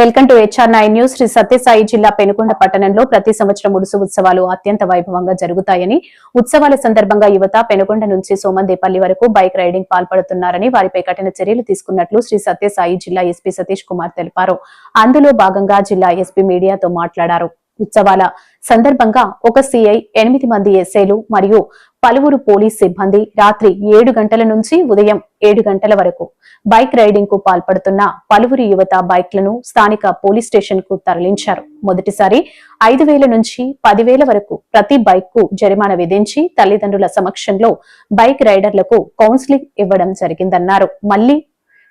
Welcome to HR nine news. Shri Sathyasai జిల్లా పెనుకొండ పట్టణంలో ప్రతి సంవత్సరం ఉరుసు ఉత్సవాలు అత్యంత వైభవంగా జరుగుతాయని ఉత్సవాల సందర్భంగా యువత పెనుకొండ నుంచి సోమందేపల్లి వరకు బైక్ రైడింగ్ పాల్పడుతున్నారని వారిపై కఠిన చర్యలు తీసుకున్నట్లు శ్రీ సత్యసాయి జిల్లా ఎస్పీ సతీష్ కుమార్ తెలిపారు. అందులో భాగంగా జిల్లా ఎస్పీ మీడియాతో మాట్లాడారు. ఉత్సవాల సందర్భంగా ఒక సిఐ ఎనిమిది మంది ఎస్ఐలు మరియు పలువురు పోలీస్ సిబ్బంది రాత్రి ఏడు గంటల నుంచి ఉదయం ఏడు గంటల వరకు బైక్ రైడింగ్కు పాల్పడుతున్న పలువురు యువత బైక్లను స్థానిక పోలీస్ స్టేషన్కు తరలించారు. మొదటిసారి ఐదు వేల నుంచి పదివేల వరకు ప్రతి బైక్కు జరిమానా విధించి తల్లిదండ్రుల సమక్షంలో బైక్ రైడర్లకు కౌన్సిలింగ్ ఇవ్వడం జరిగిందన్నారు. మళ్ళీ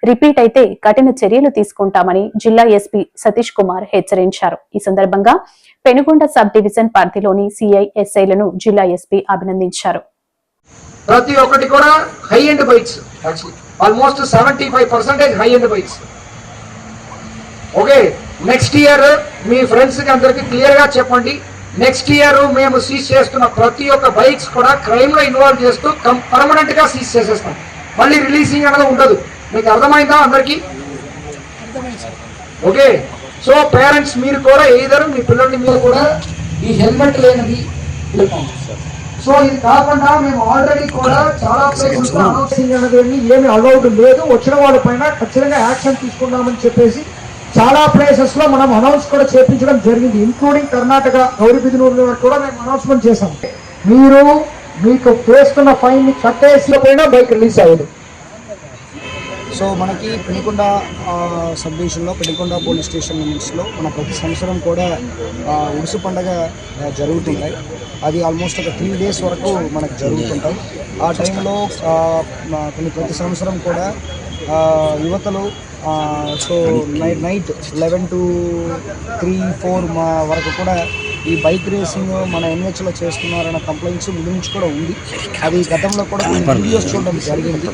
రిపీట్ అయితే కఠిన చర్యలు తీసుకుంటామని జిల్లా ఎస్పీ సతీష్ కుమార్ హెచ్చరించారు. ఈ సందర్భంగా పెనుగొండ సబ్ డివిజన్ పరిధిలోని సిఐఎస్ఐలను జిల్లా ఎస్పీ అభినందించారు. ప్రతి ఒక్కటి కూడా high end bikes. Almost seventy five percentage high end bikes okay next year మీ ఫ్రెండ్స్ అందరికీ అందరికి చెప్పండి. నెక్స్ట్ ఇయర్ మేము సీజ్ చేస్తున్న ప్రతి ఒక్క బైక్స్ కూడా క్రైమ్లో ఇన్వాల్వ్ చేస్తూ పర్మనెంట్గా సీజ్ చేసేస్తాం. మళ్ళీ రిలీజింగ్ అనేది ఉండదు. మీకు అర్థమైందా అందరికి? ఓకే. సో పేరెంట్స్ మీరు కూడా ఏదరు మీ పిల్లల్ని మీరు కూడా ఈ హెల్మెట్ లేనిది సో ఇది కాకుండా మేము ఆల్రెడీ కూడా చాలా ప్లేసెస్ అనౌన్సింగ్ అనేది ఏమి అలౌడ్ లేదు. వచ్చిన వాళ్ళ పైన ఖచ్చితంగా యాక్షన్ తీసుకుందామని చెప్పేసి చాలా ప్లేసెస్లో మనం అనౌన్స్ కూడా చేపించడం జరిగింది. ఇంక్లూడింగ్ కర్ణాటక గౌరీబిదినూరు కూడా మేము అనౌన్స్మెంట్ చేశాం. మీరు మీకు వేస్తున్న ఫైన్ని కట్టేసి బైక్ రిలీజ్ అవ్వదు. సో మనకి పెనుకొండ సబ్ డివిజన్లో పెనుకొండ పోలీస్ స్టేషన్ లిమిట్స్లో మన ప్రతి సంవత్సరం కూడా ఆ, ఉరుసు పండగ జరుగుతున్నాయి జరుగుతుంటాయి. అది ఆల్మోస్ట్ ఒక త్రీ డేస్ వరకు మనకు జరుగుతుంటాయి. ఆ టైంలో కొన్ని ప్రతి సంవత్సరం కూడా యువతలు so night night eleven to three four మా వరకు కూడా ఈ బైక్ రేసింగ్ మన ఎన్హెచ్లో చేస్తున్నారన్న కంప్లైంట్స్ ముందు నుంచి కూడా ఉంది. అది గతంలో కూడా వీడియోస్ చూడడం జరిగింది.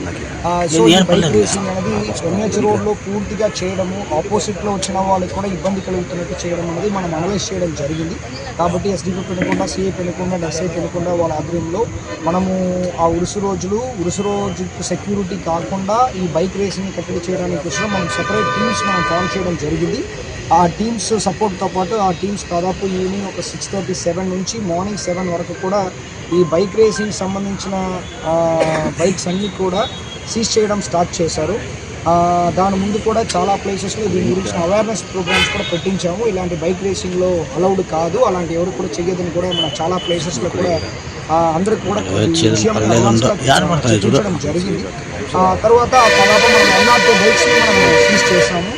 సో ఈ బైక్ రేసింగ్ అనేది ఎన్హెచ్ రోడ్లో పూర్తిగా చేయడము ఆపోజిట్లో వచ్చిన వాళ్ళకి కూడా ఇబ్బంది కలుగుతున్నట్టు చేయడం అనేది మనం అనలైజ్ చేయడం జరిగింది. కాబట్టి SDP Penukonda CI Penukonda SI Penukonda వాళ్ళ ఆధ్వర్యంలో మనము ఆ ఉరుసు రోజులు ఉరుసు రోజు సెక్యూరిటీ కాకుండా ఈ బైక్ రేసింగ్ కట్టడి చేయడానికి కోసం మనం సెపరేట్ టీమ్స్ మనం ఫామ్ చేయడం జరిగింది. ఆ టీమ్స్ సపోర్ట్తో పాటు ఆ టీమ్స్ దాదాపు ఈవినింగ్ ఒక సిక్స్ థర్టీ సెవెన్ నుంచి మార్నింగ్ సెవెన్ వరకు కూడా ఈ బైక్ రేసింగ్ సంబంధించిన బైక్స్ అన్నీ కూడా సీజ్ చేయడం స్టార్ట్ చేశారు. దాని ముందు కూడా చాలా ప్లేసెస్లో దీని గురించి అవేర్నెస్ ప్రోగ్రామ్స్ కూడా పెట్టించాము. ఇలాంటి బైక్ రేసింగ్లో అలౌడ్ కాదు. అలాంటి ఎవరు కూడా చేయదని కూడా మన చాలా ప్లేసెస్లో కూడా అందరికి కూడా చూపించడం జరిగింది. ఆ తర్వాత దాదాపు మనం వన్ నాట్ టూ బైక్స్ని మనం సీజ్ చేసాము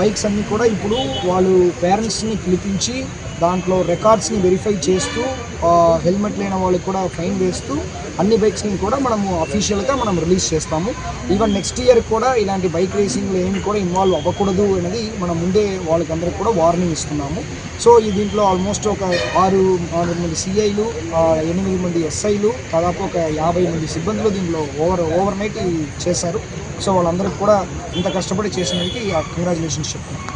బైక్స్ అన్నీ కూడా ఇప్పుడు వాళ్ళు పేరెంట్స్ని పిలిపించి దాంట్లో రికార్డ్స్ని వెరిఫై చేస్తూ హెల్మెట్ లేని వాళ్ళకి కూడా ఫైన్ వేస్తూ అన్ని బైక్స్ని కూడా మనము అఫీషియల్గా మనం రిలీజ్ చేస్తాము. ఈవెన్ నెక్స్ట్ ఇయర్ కూడా ఇలాంటి బైక్ రేసింగ్లో ఏమి కూడా ఇన్వాల్వ్ అవ్వకూడదు అనేది మనం ముందే వాళ్ళకి అందరికి కూడా వార్నింగ్ ఇస్తున్నాము. సో ఈ దీంట్లో ఆల్మోస్ట్ ఒక ఆరు ఆరు మంది సిఐలు ఎనిమిది మంది ఎస్ఐలు దాదాపు ఒక యాభై మంది సిబ్బందులు దీంట్లో ఓవర్ ఓవర్ నైట్ చేశారు. సో వాళ్ళందరికీ కూడా ఇంత కష్టపడి చేసినందుకు కంగ్రాచులేషన్స్ చెప్తున్నాను